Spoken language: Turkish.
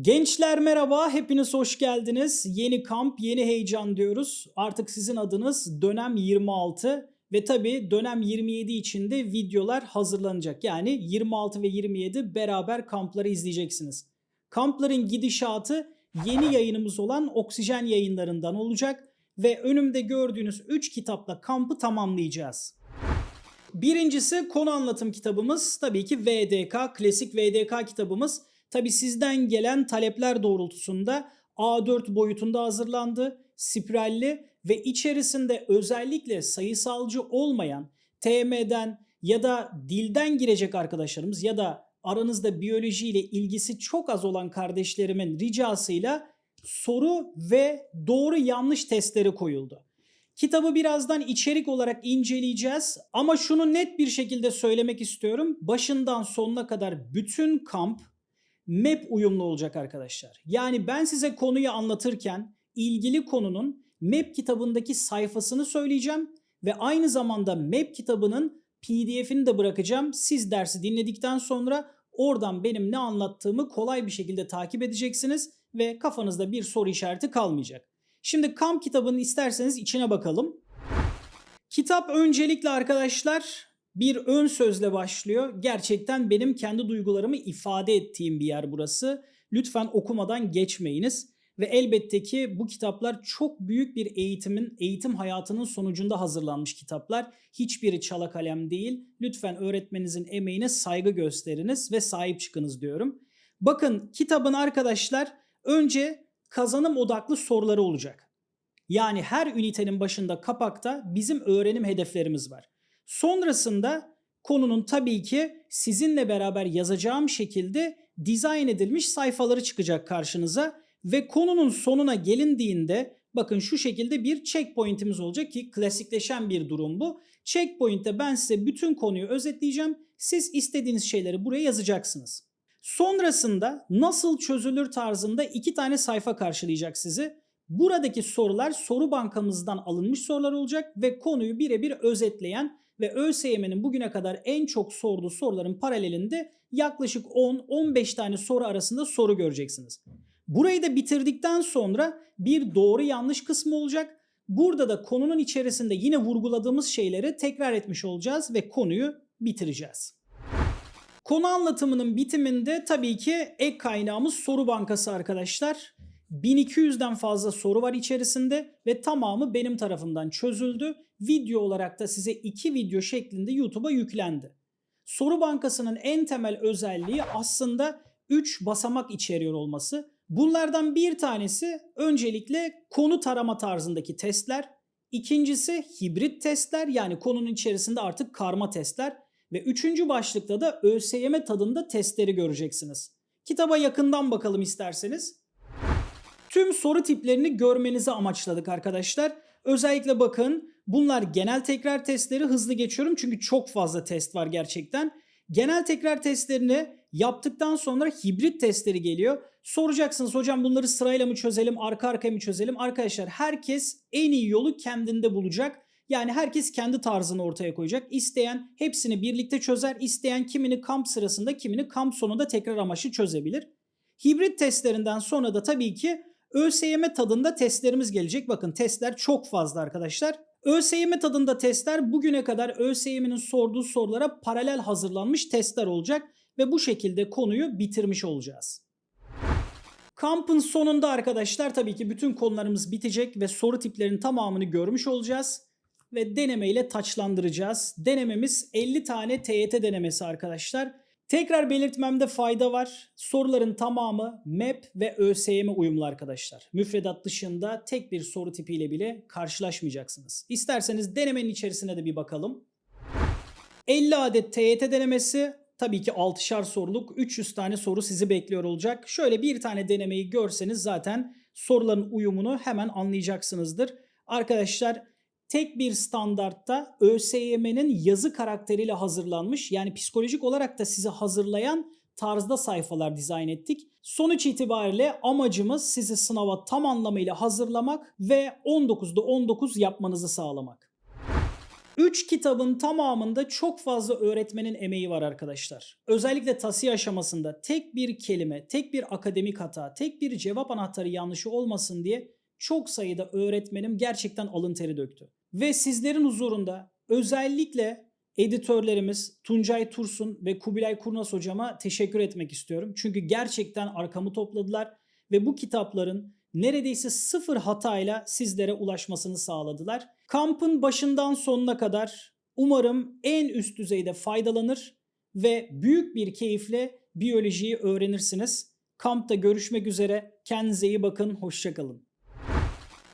Gençler merhaba, hepiniz hoş geldiniz. Yeni kamp, yeni heyecan diyoruz. Artık sizin adınız dönem 26 ve tabii dönem 27 için de videolar hazırlanacak. Yani 26 ve 27 beraber kampları izleyeceksiniz. Kampların gidişatı yeni yayınımız olan Oksijen yayınlarından olacak ve önümde gördüğünüz 3 kitapla kampı tamamlayacağız. Birincisi konu anlatım kitabımız tabii ki VDK, klasik VDK kitabımız. Tabii sizden gelen talepler doğrultusunda A4 boyutunda hazırlandı, spiralli ve içerisinde özellikle sayısalcı olmayan TM'den ya da dilden girecek arkadaşlarımız ya da aranızda biyoloji ile ilgisi çok az olan kardeşlerimin ricasıyla soru ve doğru yanlış testleri koyuldu. Kitabı birazdan içerik olarak inceleyeceğiz ama şunu net bir şekilde söylemek istiyorum. Başından sonuna kadar bütün kamp map uyumlu olacak arkadaşlar. Yani ben size konuyu anlatırken ilgili konunun map kitabındaki sayfasını söyleyeceğim ve aynı zamanda map kitabının PDF'ini de bırakacağım. Siz dersi dinledikten sonra oradan benim ne anlattığımı kolay bir şekilde takip edeceksiniz ve kafanızda bir soru işareti kalmayacak. Şimdi kamp kitabının isterseniz içine bakalım. Kitap öncelikle arkadaşlar bir ön sözle başlıyor. Gerçekten benim kendi duygularımı ifade ettiğim bir yer burası. Lütfen okumadan geçmeyiniz. Ve elbette ki bu kitaplar çok büyük bir eğitimin, eğitim hayatının sonucunda hazırlanmış kitaplar. Hiçbiri çala kalem değil. Lütfen öğretmeninizin emeğine saygı gösteriniz ve sahip çıkınız diyorum. Bakın kitabın arkadaşlar önce kazanım odaklı soruları olacak. Yani her ünitenin başında kapakta bizim öğrenim hedeflerimiz var. Sonrasında konunun tabii ki sizinle beraber yazacağım şekilde dizayn edilmiş sayfaları çıkacak karşınıza ve konunun sonuna gelindiğinde bakın şu şekilde bir checkpoint'imiz olacak ki klasikleşen bir durum bu. Checkpoint'te ben size bütün konuyu özetleyeceğim. Siz istediğiniz şeyleri buraya yazacaksınız. Sonrasında nasıl çözülür tarzında iki tane sayfa karşılayacak sizi. Buradaki sorular soru bankamızdan alınmış sorular olacak ve konuyu birebir özetleyen ve ÖSYM'nin bugüne kadar en çok sorduğu soruların paralelinde yaklaşık 10-15 tane soru arasında soru göreceksiniz. Burayı da bitirdikten sonra bir doğru yanlış kısmı olacak. Burada da konunun içerisinde yine vurguladığımız şeyleri tekrar etmiş olacağız ve konuyu bitireceğiz. Konu anlatımının bitiminde tabii ki ek kaynağımız soru bankası arkadaşlar. 1200'den fazla soru var içerisinde ve tamamı benim tarafından çözüldü. Video olarak da size iki video şeklinde YouTube'a yüklendi. Soru bankasının en temel özelliği aslında 3 basamak içeriyor olması. Bunlardan bir tanesi öncelikle konu tarama tarzındaki testler. İkincisi hibrit testler yani konunun içerisinde artık karma testler. Ve üçüncü başlıkta da ÖSYM tadında testleri göreceksiniz. Kitaba yakından bakalım isterseniz. Tüm soru tiplerini görmenizi amaçladık arkadaşlar. Özellikle bakın bunlar genel tekrar testleri hızlı geçiyorum çünkü çok fazla test var gerçekten. Genel tekrar testlerini yaptıktan sonra hibrit testleri geliyor. Soracaksınız hocam bunları sırayla mı çözelim, arka arkaya mı çözelim? Arkadaşlar herkes en iyi yolu kendinde bulacak. Yani herkes kendi tarzını ortaya koyacak. İsteyen hepsini birlikte çözer, isteyen kimini kamp sırasında, kimini kamp sonunda tekrar amaçlı çözebilir. Hibrit testlerinden sonra da tabii ki ÖSYM tadında testlerimiz gelecek. Bakın testler çok fazla arkadaşlar. ÖSYM tadında testler bugüne kadar ÖSYM'nin sorduğu sorulara paralel hazırlanmış testler olacak ve bu şekilde konuyu bitirmiş olacağız. Kampın sonunda arkadaşlar tabii ki bütün konularımız bitecek ve soru tiplerinin tamamını görmüş olacağız ve denemeyle taçlandıracağız. Denememiz 50 tane TYT denemesi arkadaşlar. Tekrar belirtmemde fayda var. Soruların tamamı MEP ve ÖSYM uyumlu arkadaşlar. Müfredat dışında tek bir soru tipiyle bile karşılaşmayacaksınız. İsterseniz denemenin içerisine de bir bakalım. 50 adet TYT denemesi, tabii ki 6'şar soruluk 300 tane soru sizi bekliyor olacak. Şöyle bir tane denemeyi görseniz zaten soruların uyumunu hemen anlayacaksınızdır. Arkadaşlar tek bir standartta ÖSYM'nin yazı karakteriyle hazırlanmış yani psikolojik olarak da sizi hazırlayan tarzda sayfalar dizayn ettik. Sonuç itibariyle amacımız sizi sınava tam anlamıyla hazırlamak ve 19'da 19 yapmanızı sağlamak. 3 kitabın tamamında çok fazla öğretmenin emeği var arkadaşlar. Özellikle tasih aşamasında tek bir kelime, tek bir akademik hata, tek bir cevap anahtarı yanlışı olmasın diye çok sayıda öğretmenim gerçekten alın teri döktü. Ve sizlerin huzurunda özellikle editörlerimiz Tuncay Tursun ve Kubilay Kurnaz hocama teşekkür etmek istiyorum. Çünkü gerçekten arkamı topladılar ve bu kitapların neredeyse sıfır hatayla sizlere ulaşmasını sağladılar. Kampın başından sonuna kadar umarım en üst düzeyde faydalanır ve büyük bir keyifle biyolojiyi öğrenirsiniz. Kampta görüşmek üzere. Kendinize iyi bakın. Hoşçakalın.